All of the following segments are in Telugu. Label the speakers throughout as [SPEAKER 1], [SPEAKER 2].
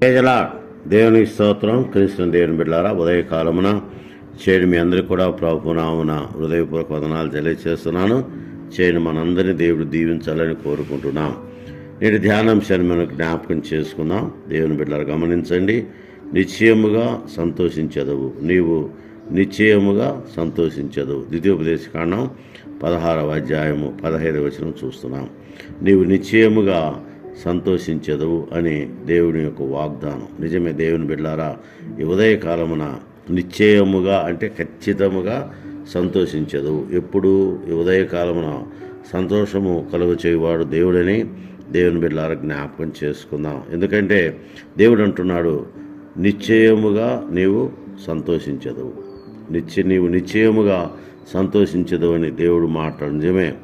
[SPEAKER 1] ప్రజల దేవుని స్తోత్రం క్రీస్తు దేవుని బిడ్డారా ఉదయకాలమున చేయని మీ అందరికీ కూడా ప్రభునామున హృదయపూర్వక వదనాలు తెలియజేస్తున్నాను చేయని మనందరినీ దేవుడు దీవించాలని కోరుకుంటున్నాం. నేటి ధ్యానాంశాన్ని మనం జ్ఞాపకం చేసుకుందాం. దేవుని బిడ్డలు గమనించండి. నిశ్చయముగా సంతోషించదవు. నీవు నిశ్చయముగా సంతోషించదు. ద్వితీయోపదేశ కాండం పదహారవ అధ్యాయము పదహైదవ వచనం చూస్తున్నాం. నీవు నిశ్చయముగా సంతోషించదు అని దేవుని యొక్క వాగ్దానం. నిజమే దేవుని బిడ్డారా ఈ ఉదయకాలమున నిశ్చయముగా అంటే ఖచ్చితముగా సంతోషించదు. ఎప్పుడు ఈ ఉదయకాలమున సంతోషము కలుగు చేయవాడు దేవుడని దేవుని బిడ్డలారా జ్ఞాపకం చేసుకుందాం. ఎందుకంటే దేవుడు అంటున్నాడు నిశ్చయముగా నీవు సంతోషించదు. నిత్య నీవు నిశ్చయముగా సంతోషించదు అని దేవుడు మాట్లాడు. నిజమే.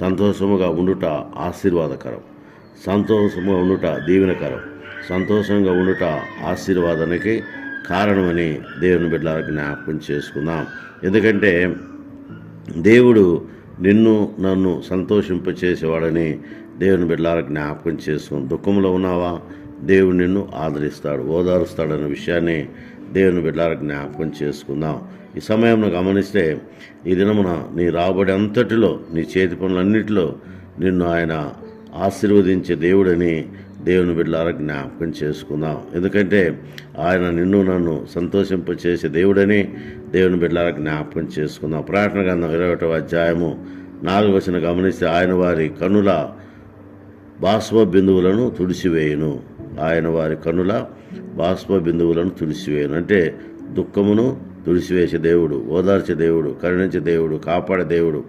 [SPEAKER 1] సంతోషముగా ఉండుట ఆశీర్వాదకరం. సంతోషముగా ఉండుట దీవెనకరం. సంతోషంగా ఉండుట ఆశీర్వాదానికి కారణమని దేవుని బిడ్డలకు జ్ఞాపకం చేసుకుందాం. ఎందుకంటే దేవుడు నిన్ను నన్ను సంతోషింపచేసేవాడని దేవుని బిడ్డలకు జ్ఞాపకం చేసుకుని దుఃఖంలో ఉన్నావా? దేవుడు నిన్ను ఆదరిస్తాడు ఓదారుస్తాడన్న విషయాన్ని దేవుని బిడ్డలకు జ్ఞాపకం చేసుకుందాం. ఈ సమయంలో గమనిస్తే ఈ దినమున నీ రాబడి అంతటిలో నీ చేతి పనులన్నిటిలో నిన్ను ఆయన ఆశీర్వదించే దేవుడని దేవుని బిడ్డలారా జ్ఞాపకం చేసుకుందాం. ఎందుకంటే ఆయన నిన్ను నన్ను సంతోషింపచేసే దేవుడని దేవుని బిడ్డలారా జ్ఞాపకం చేసుకుందాం. ప్రార్థన గ్రంథం ఇరవై ఒకటవ అధ్యాయము నాలుగు వచ్చిన గమనిస్తే ఆయన వారి కనుల బాష్ప బిందువులను తుడిసివేయును ఆయన వారి కనుల బాష్ప బిందువులను తుడిసివేయును అంటే దుఃఖమును తుడిసివేసే దేవుడు ఓదార్చే దేవుడు కరుణించే దేవుడు కాపాడే దేవుడు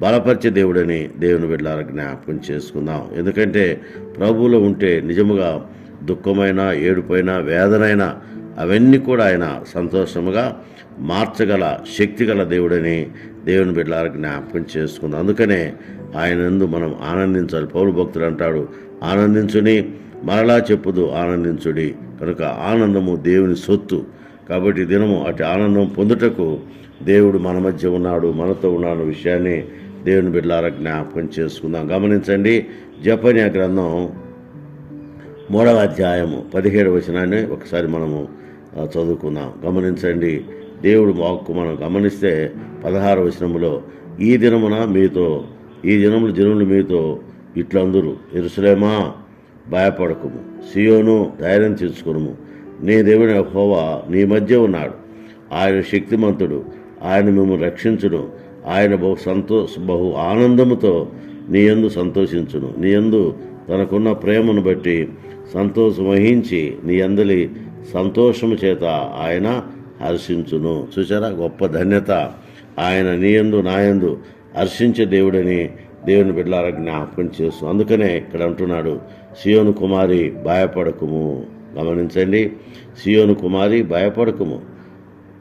[SPEAKER 1] బలపరిచే దేవుడని దేవుని బిడ్డల జ్ఞాపకం చేసుకుందాం. ఎందుకంటే ప్రభువులో ఉంటే నిజముగా దుఃఖమైన ఏడుపైన వేదనైన అవన్నీ కూడా ఆయన సంతోషముగా మార్చగల శక్తిగల దేవుడని దేవుని బిడ్డల జ్ఞాపకం చేసుకుందాం. అందుకనే ఆయనందు మనం ఆనందించాలి. పౌరు భక్తుడు అంటాడు ఆనందించుని మరలా చెప్పుదు ఆనందించుడి. కనుక ఆనందము దేవుని సొత్తు. కాబట్టి దినము అటు ఆనందం పొందుటకు దేవుడు మన మధ్య ఉన్నాడు మనతో ఉన్నాడు విషయాన్ని దేవుని బిడ్డలారా జ్ఞాపకం చేసుకుందాం. గమనించండి జపన్య గ్రంథం మూడవ అధ్యాయము పదిహేడు వచనాన్ని ఒకసారి మనము చదువుకుందాం. గమనించండి దేవుడు వాక్కు మనం గమనిస్తే పదహారు వచనములో ఈ దినమున మీతో ఈ దినములు జనములు మీతో ఇట్లందరూ ఇరుసలేమా భయపడకుము సియోను ధైర్యం తెచ్చుకును నీ దేవుని హోవా నీ మధ్య ఉన్నాడు. ఆయన శక్తిమంతుడు. ఆయన మిమ్మల్ని రక్షించును. ఆయన బహు సంతోష బహు ఆనందముతో నీ యందు సంతోషించును. నీ యందు తనకున్న ప్రేమను బట్టి సంతోషం వహించి నీ అందలి సంతోషము చేత ఆయన హర్షించును. చూసారా గొప్ప ధన్యత. ఆయన నీయందు నాయందు హర్షించే దేవుడని దేవుని బిడ్డలారా జ్ఞాపకం చేస్తూ అందుకనే ఇక్కడ అంటున్నాడు సియోను కుమారి భయపడకుము. గమనించండి. సియోను కుమారి భయపడకము.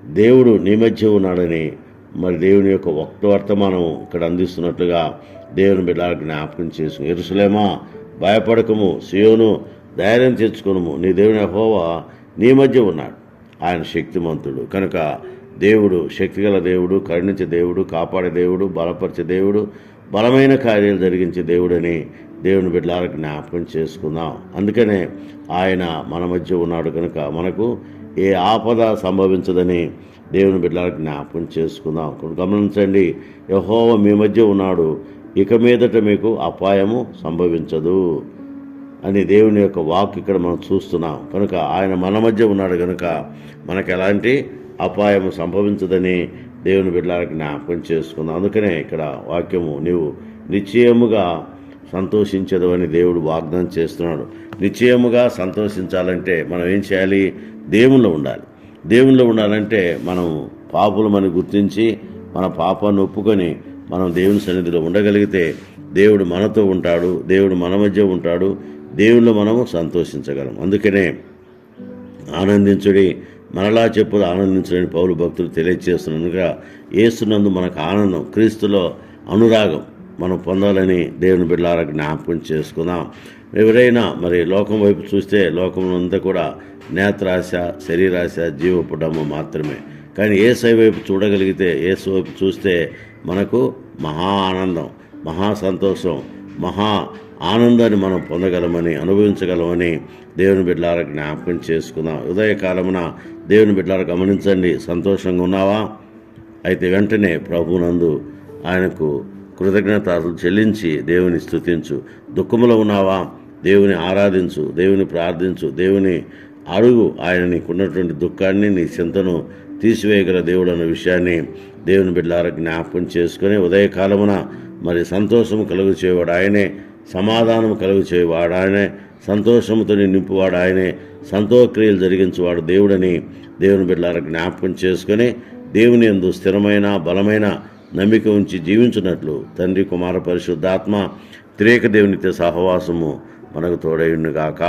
[SPEAKER 1] దేవుడు నీ మధ్య ఉన్నాడని మరి దేవుని యొక్క ఒక్క వర్తమానం ఇక్కడ అందిస్తున్నట్లుగా దేవుని బిడ్డలకు జ్ఞాపకం చేసు ఎరుసలేమా భయపడకము సియోను ధైర్యం తెచ్చుకునము. నీ దేవుని హోవా నీ మధ్య ఉన్నాడు. ఆయన శక్తిమంతుడు. కనుక దేవుడు శక్తిగల దేవుడు కరుణించే దేవుడు కాపాడే దేవుడు బలపరిచే దేవుడు బలమైన కార్యాలు జరిగించే దేవుడని దేవుని బిడ్డలకు జ్ఞాపకం చేసుకుందాం. అందుకనే ఆయన మన మధ్య ఉన్నాడు కనుక మనకు ఏ ఆపద సంభవించదని దేవుని బిడ్డలకు జ్ఞాపకం చేసుకుందాం. గమనించండి యహోవ మీ మధ్య ఉన్నాడు ఇక మీదట మీకు అపాయము సంభవించదు అని దేవుని యొక్క వాక్ ఇక్కడ మనం చూస్తున్నాం. కనుక ఆయన మన మధ్య ఉన్నాడు కనుక మనకు ఎలాంటి అపాయము సంభవించదని దేవుని బిడ్డలకు జ్ఞాపకం చేసుకుందాం. అందుకనే ఇక్కడ వాక్యము నీవు నిశ్చయముగా సంతోషించదు అని దేవుడు వాగ్దానం చేస్తున్నాడు. నిశ్చయముగా సంతోషించాలంటే మనం ఏం చేయాలి? దేవుల్లో ఉండాలి. దేవుల్లో ఉండాలంటే మనం పాపులమని గుర్తించి మన పాపాన్ని ఒప్పుకొని మనం దేవుని సన్నిధిలో ఉండగలిగితే దేవుడు మనతో ఉంటాడు దేవుడు మన మధ్య ఉంటాడు దేవుళ్ళు మనము సంతోషించగలం. అందుకనే ఆనందించుడి మరలా చెప్పులు ఆనందించడని పౌరు భక్తులు తెలియజేస్తున్నందుగా ఏస్తున్నందు మనకు ఆనందం క్రీస్తులో అనురాగం మనం పొందాలని దేవుని బిడ్డలారా జ్ఞాపకం చేసుకుందాం. ఎవరైనా మరి లోకం వైపు చూస్తే లోకంలో అంతా కూడా నేత్రాశ శరీరాశ జీవపుడము మాత్రమే. కానీ ఏసై వైపు చూడగలిగితే ఏసు వైపు చూస్తే మనకు మహా ఆనందం మహా సంతోషం మహా ఆనందాన్ని మనం పొందగలమని అనుభవించగలమని దేవుని బిడ్డలారా జ్ఞాపకం చేసుకుందాం. ఉదయకాలమున దేవుని బిడ్డలారా గమనించండి. సంతోషంగా ఉన్నావా? అయితే వెంటనే ప్రభునందు ఆయనకు కృతజ్ఞతలు చెల్లించి దేవుని స్తుతించు. దుఃఖములో ఉన్నావా? దేవుని ఆరాధించు దేవుని ప్రార్థించు దేవుని అడుగు ఆయన నీకున్నటువంటి దుఃఖాన్ని నీ చింతను తీసివేయగల దేవుడు అన్న విషయాన్ని దేవుని బిడ్డలారా జ్ఞాపకం చేసుకుని ఉదయకాలమున మరి సంతోషము కలుగు చేయవాడు ఆయనే సమాధానం కలుగు చేయవాడు ఆయనే సంతోషముతో నింపువాడు ఆయనే సంతోక్రియలు జరిగించేవాడు దేవుడని దేవుని బిడ్డలారా జ్ఞాపకం చేసుకొని దేవుని యందు స్థిరమైన బలమైన నమ్మిక ఉంచి జీవించినట్లు తండ్రి కుమార పరిశుద్ధాత్మ త్రేక దేవునితో సహవాసము మనకు తోడైండుగాక